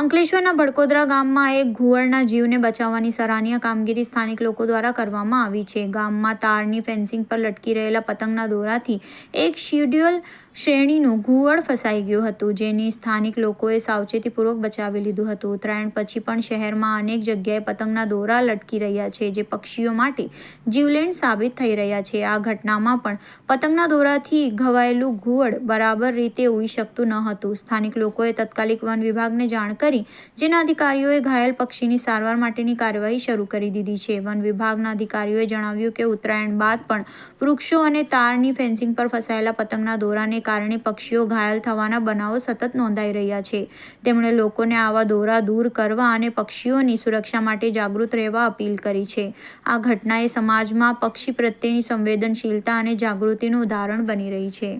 અંકલેશ્વરના ભડકોદરા ગામમાં એક ઘુવડના જીવને બચાવવાની સરાહનીય કામગીરી સ્થાનિક લોકો દ્વારા કરવામાં આવી છે. ગામમાં તારની ફેન્સિંગ પર લટકી રહેલા પતંગના દોરાથી એક શિડ્યુઅલ શ્રેણીનું ઘુવડ ફસાઈ ગયું હતું, જેની સ્થાનિક લોકોએ સાવચેતીપૂર્વક બચાવી લીધું હતું. ઉત્તરાયણ પછી પણ શહેરમાં અનેક જગ્યાએ પતંગના દોરા લટકી રહ્યા છે, જે પક્ષીઓ માટે જીવલેણ સાબિત થઈ રહ્યા છે. આ ઘટનામાં પણ પતંગના દોરાથી ઘવાયેલું ઘુવડ બરાબર રીતે ઉડી શકતું ન હતું. સ્થાનિક લોકોએ તત્કાલિક વન વિભાગને જાણ કરી, જેના અધિકારીઓએ ઘાયલ પક્ષીની સારવાર માટેની કાર્યવાહી શરૂ કરી દીધી છે. વન વિભાગના અધિકારીઓએ જણાવ્યું કે ઉત્તરાયણ બાદ પણ વૃક્ષો અને તારની ફેન્સિંગ પર ફસાયેલા પતંગના દોરાને કારણે પક્ષીઓ ઘાયલ થવાના બનાવો સતત નોંધાઈ રહ્યા છે. તેમણે લોકોને આવા દોરા દૂર કરવા અને પક્ષીઓની સુરક્ષા માટે જાગૃત રહેવા અપીલ કરી છે. આ ઘટનાએ સમાજમાં પક્ષી પ્રત્યેની સંવેદનશીલતા અને જાગૃતિનું ઉદાહરણ બની રહી છે.